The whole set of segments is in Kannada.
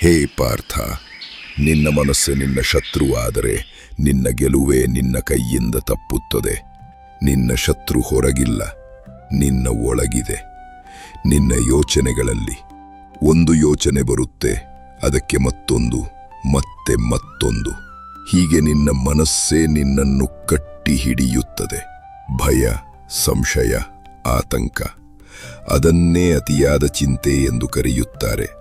ಹೇ ಪಾರ್ಥ, ನಿನ್ನ ಮನಸ್ಸು ನಿನ್ನ ಶತ್ರುವಾದರೆ ನಿನ್ನ ಗೆಲುವೇ ನಿನ್ನ ಕೈಯಿಂದ ತಪ್ಪುತ್ತದೆ. ನಿನ್ನ ಶತ್ರು ಹೊರಗಿಲ್ಲ, ನಿನ್ನ ಒಳಗಿದೆ. ನಿನ್ನ ಯೋಚನೆಗಳಲ್ಲಿ ಒಂದು ಯೋಚನೆ ಬರುತ್ತೆ, ಅದಕ್ಕೆ ಮತ್ತೊಂದು, ಮತ್ತೆ ಮತ್ತೊಂದು. ಹೀಗೆ ನಿನ್ನ ಮನಸ್ಸೇ ನಿನ್ನನ್ನು ಕಟ್ಟಿ ಹಿಡಿಯುತ್ತದೆ. ಭಯ, ಸಂಶಯ, ಆತಂಕ, ಅದನ್ನೇ ಅತಿಯಾದ ಚಿಂತೆ ಎಂದು ಕರೆಯುತ್ತಾರೆ.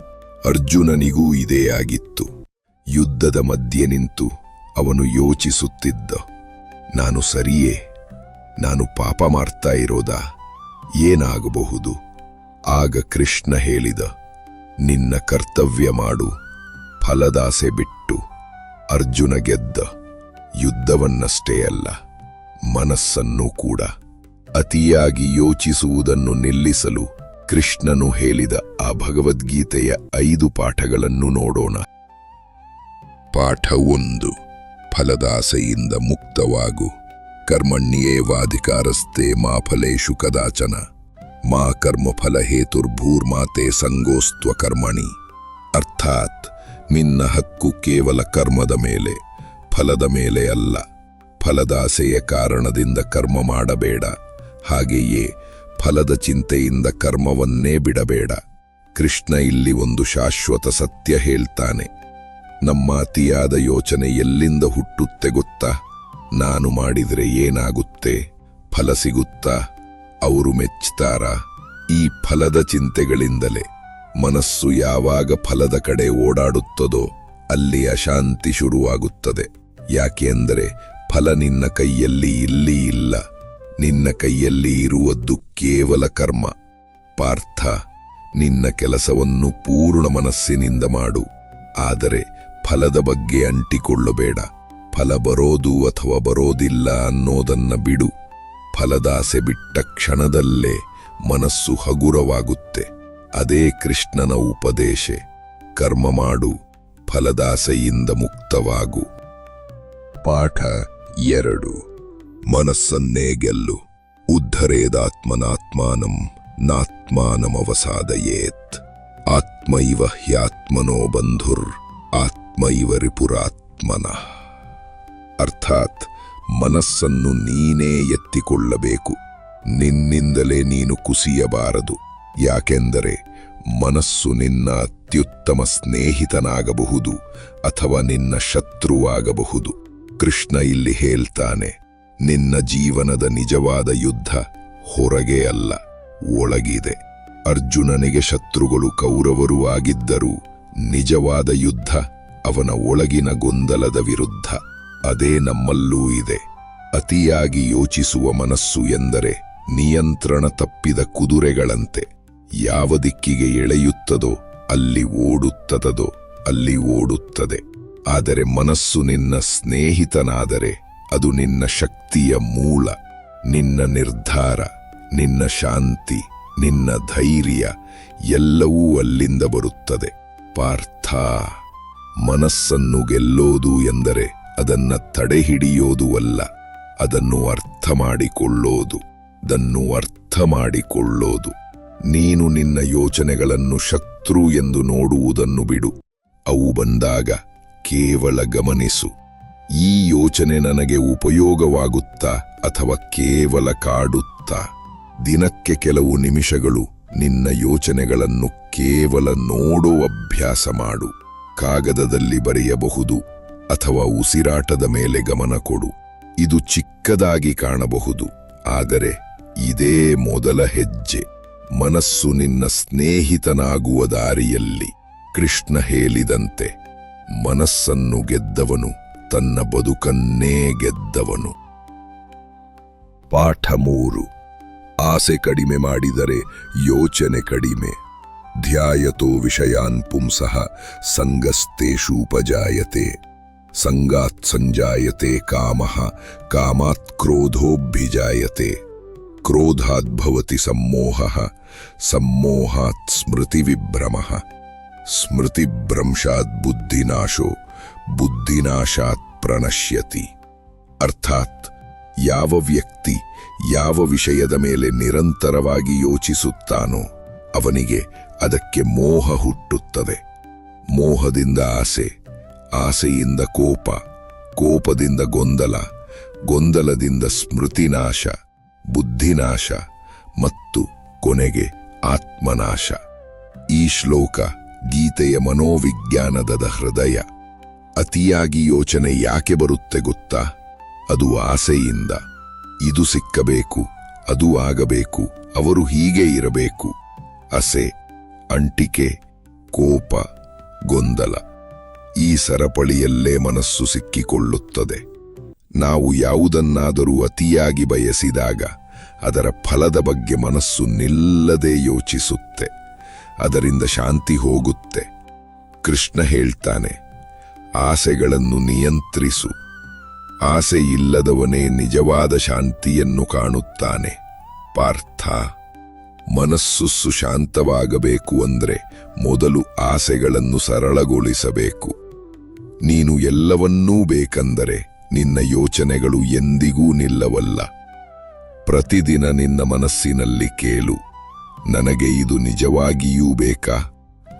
ಅರ್ಜುನನಿಗೂ ಇದೇ ಆಗಿತ್ತು. ಯುದ್ಧದ ಮಧ್ಯೆ ನಿಂತು ಅವನು ಯೋಚಿಸುತ್ತಿದ್ದ. ನಾನು ಸರಿಯೇ? ನಾನು ಪಾಪ ಮಾಡ್ತಾ ಇರೋದಾ? ಏನಾಗಬಹುದು? ಆಗ ಕೃಷ್ಣ ಹೇಳಿದ, ನಿನ್ನ ಕರ್ತವ್ಯ ಮಾಡು, ಫಲದಾಸೆ ಬಿಟ್ಟು. ಅರ್ಜುನ ಗೆದ್ದ. ಯುದ್ಧವನ್ನಷ್ಟೇ ಅಲ್ಲ, ಮನಸ್ಸನ್ನೂ ಕೂಡ. ಅತಿಯಾಗಿ ಯೋಚಿಸುವುದನ್ನು ನಿಲ್ಲಿಸಲು ಕೃಷ್ಣನು ಹೇಳಿದ ಆ ಭಗವದ್ಗೀತೆಯ ಐದು ಪಾಠಗಳನ್ನು ನೋಡೋಣ. ಪಾಠ ಒಂದು ಫಲದಾಸೆಯಿಂದ ಮುಕ್ತವಾಗು. ಕರ್ಮಣ್ಯೇವಾಧಿಕಾರಸ್ತೆ ಮಾ ಫಲೇಶು ಕದಾಚನ. ಮಾ ಕರ್ಮಫಲ ಹೇತುರ್ಭೂರ್ಮಾತೆ ಸಂಗೋಸ್ತ್ವ ಕರ್ಮಣಿ. ಅರ್ಥಾತ್, ನಿನ್ನ ಹಕ್ಕು ಕೇವಲ ಕರ್ಮದ ಮೇಲೆ, ಫಲದ ಮೇಲೆ ಅಲ್ಲ. ಫಲದಾಸೆಯ ಕಾರಣದಿಂದ ಕರ್ಮ ಮಾಡಬೇಡ. ಹಾಗೆಯೇ ಫಲದ ಚಿಂತೆಯಿಂದ ಕರ್ಮವನ್ನೇ ಬಿಡಬೇಡ. ಕೃಷ್ಣ ಇಲ್ಲಿ ಒಂದು ಶಾಶ್ವತ ಸತ್ಯ ಹೇಳ್ತಾನೆ. ನಮ್ಮ ಅತಿಯಾದ ಯೋಚನೆ ಎಲ್ಲಿಂದ ಹುಟ್ಟುತ್ತೆ ಗೊತ್ತಾ? ನಾನು ಮಾಡಿದರೆ ಏನಾಗುತ್ತೆ? ಫಲ ಸಿಗುತ್ತಾ? ಅವರು ಮೆಚ್ತಾರಾ? ಈ ಫಲದ ಚಿಂತೆಗಳಿಂದಲೇ. ಮನಸ್ಸು ಯಾವಾಗ ಫಲದ ಕಡೆ ಓಡಾಡುತ್ತದೋ, ಅಲ್ಲಿ ಅಶಾಂತಿ ಶುರುವಾಗುತ್ತದೆ. ಯಾಕೆ ಅಂದರೆ, ಫಲ ನಿನ್ನ ಕೈಯಲ್ಲಿ ಇಲ್ಲಿ ಇಲ್ಲ. ನಿನ್ನ ಕೈಯಲ್ಲಿ ಇರುವದ್ದು ಕೇವಲ ಕರ್ಮ. ಪಾರ್ಥ, ನಿನ್ನ ಕೆಲಸವನ್ನು ಪೂರ್ಣ ಮನಸ್ಸಿನಿಂದ ಮಾಡು. ಆದರೆ ಫಲದ ಬಗ್ಗೆ ಅಂಟಿಕೊಳ್ಳಬೇಡ. ಫಲ ಬರೋದು ಅಥವಾ ಬರೋದಿಲ್ಲ ಅನ್ನೋದನ್ನ ಬಿಡು. ಫಲದಾಸೆ ಬಿಟ್ಟ ಕ್ಷಣದಲ್ಲೇ ಮನಸ್ಸು ಹಗುರವಾಗುತ್ತೆ. ಅದೇ ಕೃಷ್ಣನ ಉಪದೇಶೆ. ಕರ್ಮ ಮಾಡು, ಫಲದಾಸೆಯಿಂದ ಮುಕ್ತವಾಗು. ಪಾಠ ಎರಡು. ಮನಸ್ಸನ್ನೇ ಗೆಲ್ಲು. ಉದ್ಧರೇದಾತ್ಮನಾತ್ಮಾನಂ ನಾತ್ಮಾನಮವಸಾದಯೇತ್. ಆತ್ಮೈವ ಹ್ಯಾತ್ಮನೋ ಬಂಧುರ್, ಆತ್ಮೈವ ರಿಪುರಾತ್ಮನ. ಅರ್ಥಾತ್ ಮನಸ್ಸನ್ನು ನೀನೇ ಎತ್ತಿಕೊಳ್ಳಬೇಕು. ನಿನ್ನಿಂದಲೇ ನೀನು ಕುಸಿಯಬಾರದು. ಯಾಕೆಂದರೆ ಮನಸ್ಸು ನಿನ್ನ ಅತ್ಯುತ್ತಮ ಸ್ನೇಹಿತನಾಗಬಹುದು ಅಥವಾ ನಿನ್ನ ಶತ್ರುವಾಗಬಹುದು. ಕೃಷ್ಣ ಇಲ್ಲಿ ಹೇಳ್ತಾನೆ ನಿನ್ನ ಜೀವನದ ನಿಜವಾದ ಯುದ್ಧ ಹೊರಗೆ ಅಲ್ಲ, ಒಳಗಿದೆ. ಅರ್ಜುನನಿಗೆ ಶತ್ರುಗಳು ಕೌರವರು ಆಗಿದ್ದರೂ ನಿಜವಾದ ಯುದ್ಧ ಅವನ ಒಳಗಿನ ಗೊಂದಲದ ವಿರುದ್ಧ. ಅದೇ ನಮ್ಮಲ್ಲೂ ಇದೆ. ಅತಿಯಾಗಿ ಯೋಚಿಸುವ ಮನಸ್ಸು ಎಂದರೆ ನಿಯಂತ್ರಣ ತಪ್ಪಿದ ಕುದುರೆಗಳಂತೆ. ಯಾವ ದಿಕ್ಕಿಗೆ ಎಳೆಯುತ್ತದೋ ಅಲ್ಲಿ ಓಡುತ್ತದೋ ಅಲ್ಲಿ ಓಡುತ್ತದೆ. ಆದರೆ ಮನಸ್ಸು ನಿನ್ನ ಸ್ನೇಹಿತನಾದರೆ ಅದು ನಿನ್ನ ಶಕ್ತಿಯ ಮೂಲ, ನಿನ್ನ ನಿರ್ಧಾರ, ನಿನ್ನ ಶಾಂತಿ, ನಿನ್ನ ಧೈರ್ಯ ಎಲ್ಲವೂ ಅಲ್ಲಿಂದ ಬರುತ್ತದೆ. ಪಾರ್ಥ, ಮನಸ್ಸನ್ನು ಗೆಲ್ಲೋದು ಎಂದರೆ ಅದನ್ನ ತಡೆಹಿಡಿಯೋದು ಅಲ್ಲ, ಅದನ್ನು ಅರ್ಥ ಮಾಡಿಕೊಳ್ಳೋದು, ಅದನ್ನು ಅರ್ಥ ಮಾಡಿಕೊಳ್ಳೋದು. ನೀನು ನಿನ್ನ ಯೋಚನೆಗಳನ್ನು ಶತ್ರು ಎಂದು ನೋಡುವುದನ್ನು ಬಿಡು. ಅವು ಬಂದಾಗ ಕೇವಲ ಗಮನಿಸು. ಈ ಯೋಚನೆ ನನಗೆ ಉಪಯೋಗವಾಗುತ್ತಾ ಅಥವಾ ಕೇವಲ ಕಾಡುತ್ತಾ? ದಿನಕ್ಕೆ ಕೆಲವು ನಿಮಿಷಗಳು ನಿನ್ನ ಯೋಚನೆಗಳನ್ನು ಕೇವಲ ನೋಡೋ ಅಭ್ಯಾಸ ಮಾಡು. ಕಾಗದದಲ್ಲಿ ಬರೆಯಬಹುದು ಅಥವಾ ಉಸಿರಾಟದ ಮೇಲೆ ಗಮನ ಕೊಡು. ಇದು ಚಿಕ್ಕದಾಗಿ ಕಾಣಬಹುದು, ಆದರೆ ಇದೇ ಮೊದಲ ಹೆಜ್ಜೆ. ಮನಸ್ಸು ನಿನ್ನ ಸ್ನೇಹಿತನಾಗುವ ದಾರಿಯಲ್ಲಿ ಕೃಷ್ಣ ಹೇಳಿದಂತೆ, ಮನಸ್ಸನ್ನು ಗೆದ್ದವನು ತನ್ನ ಬದುಕನ್ನೇ ಗೆದ್ದವನು ಪಾಠ ಮೂರು ಆಸೆ ಕಡಿಮೆ ಮಾಡಿದರೆ ಯೋಚನೆ ಕಡಿಮೆ ಧ್ಯಾಯತೋ ವಿಷಯಾನ್ ಪುಂಸಃ ಸಂಗಸ್ತೇಷೂಪಜಾಯತೆ ಸಂಗಾತ್ ಸಂಜಾಯತೆ ಕಾಮಃ ಕಾಮಾತ್ ಕ್ರೋಧೋಭಿಜಾಯತೆ ಕ್ರೋಧಾತ್ ಭವತಿ ಸಮ್ಮೋಹಃ ಸಮ್ಮೋಹಾತ್ ಸ್ಮೃತಿವಿಭ್ರಮಃ ಸ್ಮೃತಿಭ್ರಂಶಾತ್ ಬುದ್ಧಿನಾಶೋ ಬುದ್ಧಿನಾಶಾತ್ ಪ್ರಣಶ್ಯತಿ. ಅರ್ಥಾತ್, ಯಾವ ವ್ಯಕ್ತಿ ಯಾವ ವಿಷಯದ ಮೇಲೆ ನಿರಂತರವಾಗಿ ಯೋಚಿಸುತ್ತಾನೋ ಅವನಿಗೆ ಅದಕ್ಕೆ ಮೋಹ ಹುಟ್ಟುತ್ತದೆ. ಮೋಹದಿಂದ ಆಸೆ, ಆಸೆಯಿಂದ ಕೋಪ, ಕೋಪದಿಂದ ಗೊಂದಲ, ಗೊಂದಲದಿಂದ ಸ್ಮೃತಿನಾಶ, ಬುದ್ಧಿನಾಶ ಮತ್ತು ಕೊನೆಗೆ ಆತ್ಮನಾಶ. ಈ ಶ್ಲೋಕ ಗೀತೆಯ ಮನೋವಿಜ್ಞಾನದ ಹೃದಯ. ಅತಿಯಾಗಿ ಯೋಚನೆ ಯಾಕೆ ಬರುತ್ತೆ ಗೊತ್ತಾ? ಅದು ಆಸೆಯಿಂದ. ಇದು ಸಿಕ್ಕಬೇಕು, ಅದು ಆಗಬೇಕು, ಅವರು ಹೀಗೆ ಇರಬೇಕು. ಅಸೆ, ಅಂಟಿಕೆ, ಕೋಪ, ಗೊಂದಲ. ಈ ಸರಪಳಿಯಲ್ಲೇ ಮನಸ್ಸು ಸಿಕ್ಕಿಕೊಳ್ಳುತ್ತದೆ. ನಾವು ಯಾವುದನ್ನಾದರೂ ಅತಿಯಾಗಿ ಬಯಸಿದಾಗ ಅದರ ಫಲದ ಬಗ್ಗೆ ಮನಸ್ಸು ನಿಲ್ಲದೆ ಯೋಚಿಸುತ್ತೆ. ಅದರಿಂದ ಶಾಂತಿ ಹೋಗುತ್ತೆ. ಕೃಷ್ಣ ಹೇಳ್ತಾನೆ ಆಸೆಗಳನ್ನು ನಿಯಂತ್ರಿಸು. ಆಸೆ ಇಲ್ಲದವನೇ ನಿಜವಾದ ಶಾಂತಿಯನ್ನು ಕಾಣುತ್ತಾನೆ. ಪಾರ್ಥ, ಮನಸ್ಸು ಸುಶಾಂತವಾಗಬೇಕು ಅಂದ್ರೆ ಮೊದಲು ಆಸೆಗಳನ್ನು ಸರಳಗೊಳಿಸಬೇಕು. ನೀನು ಎಲ್ಲವನ್ನೂ ಬೇಕೆಂದರೆ ನಿನ್ನ ಯೋಚನೆಗಳು ಎಂದಿಗೂ ನಿಲ್ಲವಲ್ಲ. ಪ್ರತಿದಿನ ನಿನ್ನ ಮನಸ್ಸಿನಲ್ಲಿ ಕೇಳು, ನನಗೆ ಇದು ನಿಜವಾಗಿಯೂ ಬೇಕಾ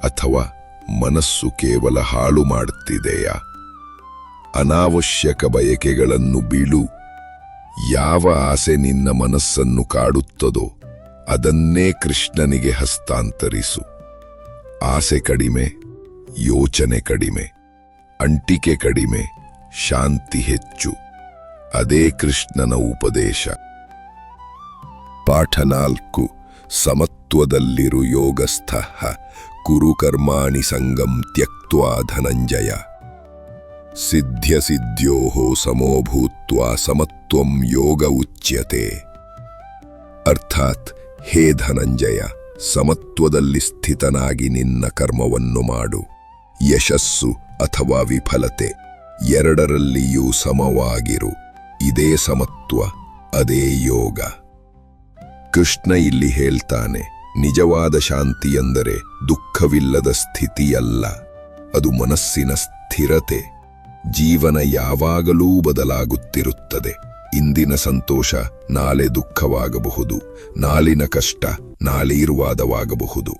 ಅಥವಾ ಮನಸ್ಸು ಕೇವಲ ಹಾಳು ಮಾಡುತ್ತಿದೆಯಾ ಅನಾವಶ್ಯಕ ಬಯಕೆಗಳನ್ನು ಬೀಳು. ಯಾವ ಆಸೆ ನಿನ್ನ ಮನಸ್ಸನ್ನು ಕಾಡುತ್ತದೋ ಅದನ್ನೇ ಕೃಷ್ಣನಿಗೆ ಹಸ್ತಾಂತರಿಸು. ಆಸೆ ಕಡಿಮೆ, ಯೋಚನೆ ಕಡಿಮೆ, ಅಂಟಿಕೆ ಕಡಿಮೆ, ಶಾಂತಿ ಹೆಚ್ಚು. ಅದೇ ಕೃಷ್ಣನ ಉಪದೇಶ. ಪಾಠ ನಾಲ್ಕು, ಸಮತ್ವದಲ್ಲಿರು ಯೋಗಸ್ಥ. ಕುರು ಕರ್ಮಾಣಿ ಸಂಗಂ ತ್ಯಕ್ವಾ ಧನಂಜಯ ಸಿದ್ಧ್ಯ ಸಿದ್ಧ್ಯೋ ಸಮೋ ಸಮತ್ವಂ ಯೋಗ ಉಚ್ಯತೆ ಅರ್ಥಾತ್ ಹೇ ಧನಂಜಯ ಸಮತ್ವದಲ್ಲಿ ಸ್ಥಿತನಾಗಿ ನಿನ್ನ ಕರ್ಮವನ್ನು ಮಾಡು। ಯಶಸ್ಸು ಅಥವಾ ವಿಫಲತೆ ಎರಡರಲ್ಲಿಯೂ ಸಮವಾಗಿರು। ಇದೇ ಸಮತ್ವ, ಅದೇ ಯೋಗ। ಕೃಷ್ಣ ಇಲ್ಲಿ ಹೇಳ್ತಾನೆ ನಿಜವಾದ ಶಾಂತಿ ಎಂದರೆ ದುಃಖವಿಲ್ಲದ ಸ್ಥಿತಿಯಲ್ಲ. ಅದು ಮನಸ್ಸಿನ ಸ್ಥಿರತೆ. ಜೀವನ ಯಾವಾಗಲೂ ಬದಲಾಗುತ್ತಿರುತ್ತದೆ. ಇಂದಿನ ಸಂತೋಷ ನಾಳೆ ದುಃಖವಾಗಬಹುದು. ನಾಳಿನ ಕಷ್ಟ ನಾಳೆ ಇರುವಾದವಾಗಬಹುದು.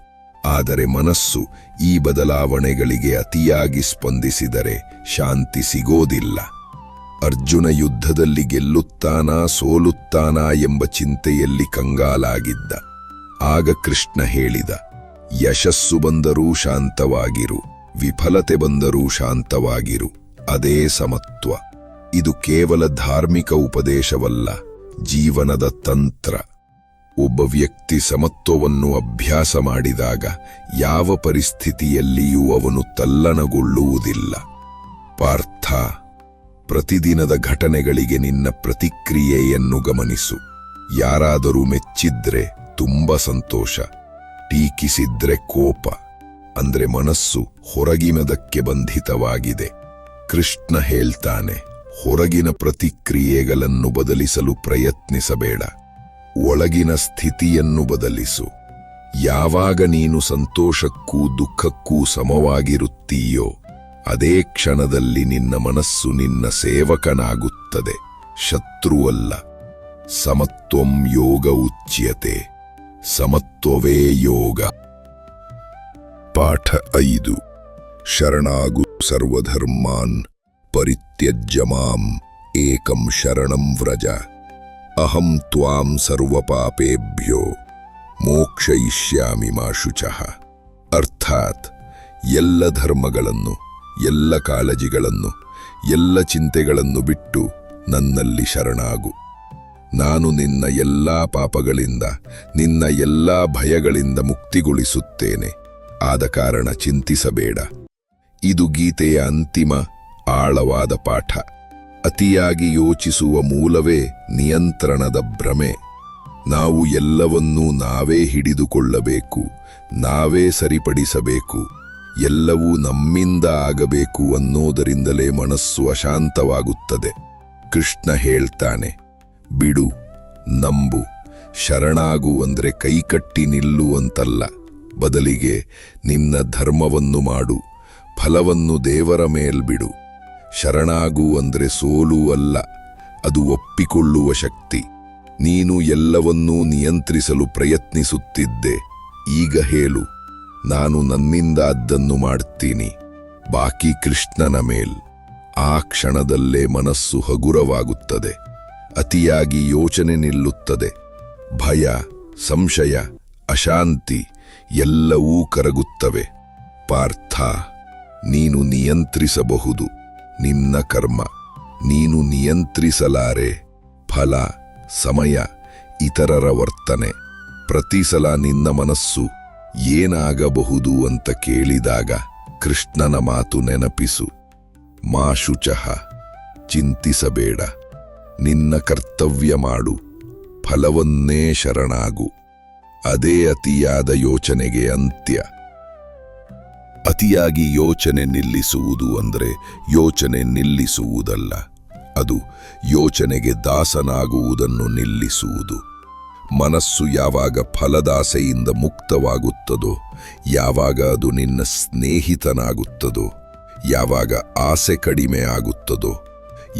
ಆದರೆ ಮನಸ್ಸು ಈ ಬದಲಾವಣೆಗಳಿಗೆ ಅತಿಯಾಗಿ ಸ್ಪಂದಿಸಿದರೆ ಶಾಂತಿ ಸಿಗೋದಿಲ್ಲ. ಅರ್ಜುನ ಯುದ್ಧದಲ್ಲಿ ಗೆಲ್ಲುತ್ತಾನಾ ಸೋಲುತ್ತಾನಾ ಎಂಬ ಚಿಂತೆಯಲ್ಲಿ ಕಂಗಾಲಾಗಿದ್ದ. ಆಗ ಕೃಷ್ಣ ಹೇಳಿದ, ಯಶಸ್ಸು ಬಂದರೂ ಶಾಂತವಾಗಿರು, ವಿಫಲತೆ ಬಂದರೂ ಶಾಂತವಾಗಿರು, ಅದೇ ಸಮತ್ವ. ಇದು ಕೇವಲ ಧಾರ್ಮಿಕ ಉಪದೇಶವಲ್ಲ, ಜೀವನದ ತಂತ್ರ. ಒಬ್ಬ ವ್ಯಕ್ತಿ ಸಮತ್ವವನ್ನು ಅಭ್ಯಾಸ ಮಾಡಿದಾಗ ಯಾವ ಪರಿಸ್ಥಿತಿಯಲ್ಲಿಯೂ ಅವನು ತಲ್ಲಣಗೊಳ್ಳುವುದಿಲ್ಲ. ಪಾರ್ಥ, ಪ್ರತಿದಿನದ ಘಟನೆಗಳಿಗೆ ನಿನ್ನ ಪ್ರತಿಕ್ರಿಯೆಯನ್ನು ಗಮನಿಸು. ಯಾರಾದರೂ ಮೆಚ್ಚಿದ್ರೆ ತುಂಬ ಸಂತೋಷ. ಟೀಕಿಸಿದ್ರೆ ಕೋಪ. ಅಂದ್ರೆ ಮನಸ್ಸು ಹೊರಗಿನದಕ್ಕೆ ಬಂಧಿತವಾಗಿದೆ. ಕೃಷ್ಣ ಹೇಳ್ತಾನೆ, ಹೊರಗಿನ ಪ್ರತಿಕ್ರಿಯೆಗಳನ್ನು ಬದಲಿಸಲು ಪ್ರಯತ್ನಿಸಬೇಡ. ಒಳಗಿನ ಸ್ಥಿತಿಯನ್ನು ಬದಲಿಸು. ಯಾವಾಗ ನೀನು ಸಂತೋಷಕ್ಕೂ ದುಃಖಕ್ಕೂ ಸಮವಾಗಿರುತ್ತೀಯೋ, ಅದೇ ಕ್ಷಣದಲ್ಲಿ ನಿನ್ನ ಮನಸ್ಸು ನಿನ್ನ ಸೇವಕನಾಗುತ್ತದೆ. ಶತ್ರುವಲ್ಲ. ಸಮತ್ವಂ ಯೋಗ ಉಚ್ಯತೆ. ಸಮತ್ವವೇ ಯೋಗ. ಪಾಠ ಐದು. ಶರಣಾಗು ಸರ್ವಧರ್ಮಾನ್ ಪರಿತ್ಯಜ್ಯ ಮಾಂ ಏಕಂ ಶರಣಂ ವ್ರಜ. ಅಹಂ ತ್ವಾಂ ಸರ್ವಪಾಪೇಭ್ಯೋ ಮೋಕ್ಷಯಿಷ್ಯಾಮಿ ಮಾ ಶುಚಃ. ಅರ್ಥಾತ್ ಎಲ್ಲ ಧರ್ಮಗಳನ್ನು, ಎಲ್ಲ ಕಾಳಜಿಗಳನ್ನು, ಎಲ್ಲ ಚಿಂತೆಗಳನ್ನು ಬಿಟ್ಟು ನನ್ನಲ್ಲಿ ಶರಣಾಗು. ನಾನು ನಿನ್ನ ಎಲ್ಲಾ ಪಾಪಗಳಿಂದ, ನಿನ್ನ ಎಲ್ಲಾ ಭಯಗಳಿಂದ ಮುಕ್ತಿಗೊಳಿಸುತ್ತೇನೆ. ಆದ ಕಾರಣ ಚಿಂತಿಸಬೇಡ. ಇದು ಗೀತೆಯ ಅಂತಿಮ, ಆಳವಾದ ಪಾಠ. ಅತಿಯಾಗಿ ಯೋಚಿಸುವ ಮೂಲವೇ ನಿಯಂತ್ರಣದ ಭ್ರಮೆ. ನಾವು ಎಲ್ಲವನ್ನೂ ನಾವೇ ಹಿಡಿದುಕೊಳ್ಳಬೇಕು, ನಾವೇ ಸರಿಪಡಿಸಬೇಕು, ಎಲ್ಲವೂ ನಮ್ಮಿಂದ ಆಗಬೇಕು ಅನ್ನೋದರಿಂದಲೇ ಮನಸ್ಸು ಅಶಾಂತವಾಗುತ್ತದೆ. ಕೃಷ್ಣ ಹೇಳ್ತಾನೆ ಬಿಡು, ನಂಬು. ಶರಣಾಗು ಅಂದ್ರೆ ಕೈಕಟ್ಟಿ ನಿಲ್ಲು ಅಂತಲ್ಲ. ಬದಲಿಗೆ ನಿನ್ನ ಧರ್ಮವನ್ನು ಮಾಡು, ಫಲವನ್ನು ದೇವರ ಮೇಲ್ಬಿಡು ಶರಣಾಗು ಅಂದ್ರೆ ಸೋಲು ಅಲ್ಲ, ಅದು ಒಪ್ಪಿಕೊಳ್ಳುವ ಶಕ್ತಿ. ನೀನು ಎಲ್ಲವನ್ನೂ ನಿಯಂತ್ರಿಸಲು ಪ್ರಯತ್ನಿಸುತ್ತಿದ್ದೆ. ಈಗ ಹೇಳು, ನಾನು ನನ್ನಿಂದ ಅದ್ದನ್ನು ಮಾಡ್ತೀನಿ. ಬಾಕಿ ಕೃಷ್ಣನ ಮೇಲ್. ಆ ಕ್ಷಣದಲ್ಲೇ ಮನಸ್ಸು ಹಗುರವಾಗುತ್ತದೆ. ಅತಿಯಾಗಿ ಯೋಚನೆ ನಿಲ್ಲುತ್ತದೆ. ಭಯ, ಸಂಶಯ, ಅಶಾಂತಿ ಎಲ್ಲವೂ ಕರಗುತ್ತವೆ. ಪಾರ್ಥ, ನೀನು ನಿಯಂತ್ರಿಸಬಹುದು. ನಿನ್ನ ಕರ್ಮ, ನೀನು ನಿಯಂತ್ರಿಸಲಾರೆ. ಫಲ, ಸಮಯ, ಇತರರ ವರ್ತನೆ. ಪ್ರತಿ ಸಲ ನಿನ್ನ ಮನಸ್ಸು ಏನಾಗಬಹುದು ಅಂತ ಕೇಳಿದಾಗ ಕೃಷ್ಣನ ಮಾತು ನೆನಪಿಸು. ಮಾ ಶುಚಃ ಚಿಂತಿಸಬೇಡ. ನಿನ್ನ ಕರ್ತವ್ಯ ಮಾಡು, ಫಲವನ್ನೇ ಶರಣಾಗು. ಅದೇ ಅತಿಯಾದ ಯೋಚನೆಗೆ ಅಂತ್ಯ. ಅತಿಯಾಗಿ ಯೋಚನೆ ನಿಲ್ಲಿಸುವುದು ಅಂದರೆ ಯೋಚನೆ ನಿಲ್ಲಿಸುವುದಲ್ಲ, ಅದು ಯೋಚನೆಗೆ ದಾಸನಾಗುವುದನ್ನು ನಿಲ್ಲಿಸುವುದು. ಮನಸ್ಸು ಯಾವಾಗ ಫಲದಾಸೆಯಿಂದ ಮುಕ್ತವಾಗುತ್ತದೋ, ಯಾವಾಗ ಅದು ನಿನ್ನ ಸ್ನೇಹಿತನಾಗುತ್ತದೋ, ಯಾವಾಗ ಆಸೆ ಕಡಿಮೆ ಆಗುತ್ತದೋ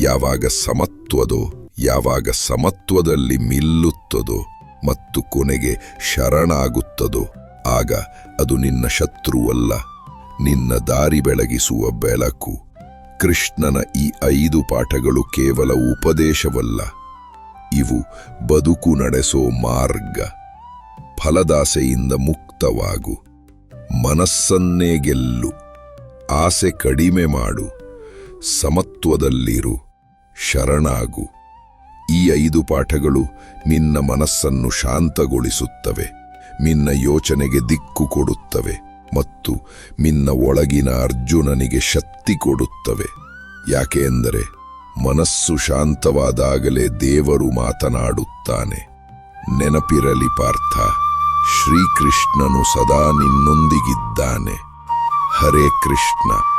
ಯಾವಾಗ ಸಮತ್ವದೋ, ಯಾವಾಗ ಸಮತ್ವದಲ್ಲಿ ಮಿಲ್ಲುತ್ತದೋ ಮತ್ತು ಕೊನೆಗೆ ಶರಣಾಗುತ್ತದೋ, ಆಗ ಅದು ನಿನ್ನ ಶತ್ರುವಲ್ಲ. ನಿನ್ನ ದಾರಿ ಬೆಳಗಿಸುವ ಬೆಳಕು. ಕೃಷ್ಣನ ಈ ಐದು ಪಾಠಗಳು ಕೇವಲ ಉಪದೇಶವಲ್ಲ. ಇವು ಬದುಕು ನಡೆಸೋ ಮಾರ್ಗ. ಫಲದಾಸೆಯಿಂದ ಮುಕ್ತವಾಗು. ಮನಸ್ಸನ್ನೇ ಗೆಲ್ಲು. ಆಸೆ ಕಡಿಮೆ ಮಾಡು. ಸಮತ್ವದಲ್ಲಿರು. ಶರಣಾಗು. ಈ ಐದು ಪಾಠಗಳು ನಿನ್ನ ಮನಸ್ಸನ್ನು ಶಾಂತಗೊಳಿಸುತ್ತವೆ. ನಿನ್ನ ಯೋಚನೆಗೆ ದಿಕ್ಕು ಕೊಡುತ್ತವೆ ಮತ್ತು ನಿನ್ನ ಒಳಗಿನ ಅರ್ಜುನನಿಗೆ ಶಕ್ತಿ ಕೊಡುತ್ತವೆ. ಯಾಕೆ ಎಂದರೆ ಮನಸ್ಸು ಶಾಂತವಾದಾಗಲೇ ದೇವರು ಮಾತನಾಡುತ್ತಾನೆ. ನೆನಪಿರಲಿ ಪಾರ್ಥ, ಶ್ರೀಕೃಷ್ಣನು ಸದಾ ನಿನ್ನೊಂದಿಗಿದ್ದಾನೆ. ಹರೇ ಕೃಷ್ಣ.